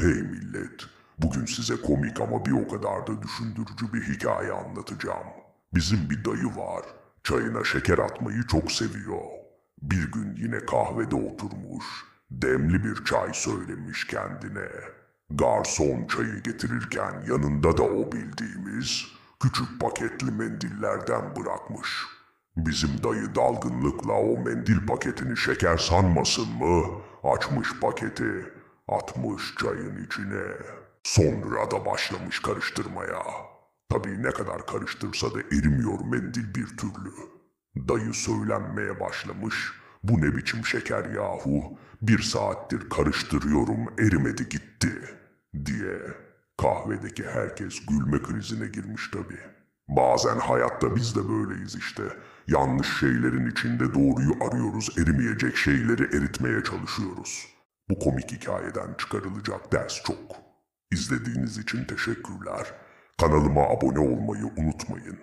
Hey millet, bugün size komik ama bir o kadar da düşündürücü bir hikaye anlatacağım. Bizim bir dayı var, çayına şeker atmayı çok seviyor. Bir gün yine kahvede oturmuş, demli bir çay söylemiş kendine. Garson çayı getirirken yanında da o bildiğimiz küçük paketli mendillerden bırakmış. Bizim dayı dalgınlıkla o mendil paketini şeker sanmasın mı? Açmış paketi, atmış çayın içine. Sonra da başlamış karıştırmaya. Tabii ne kadar karıştırsa da erimiyor mendil bir türlü. Dayı söylenmeye başlamış. Bu ne biçim şeker yahu? Bir saattir karıştırıyorum erimedi gitti. Diye kahvedeki herkes gülme krizine girmiş tabii. Bazen hayatta biz de böyleyiz işte. Yanlış şeylerin içinde doğruyu arıyoruz, erimeyecek şeyleri eritmeye çalışıyoruz. Bu komik hikayeden çıkarılacak ders çok. İzlediğiniz için teşekkürler. Kanalıma abone olmayı unutmayın.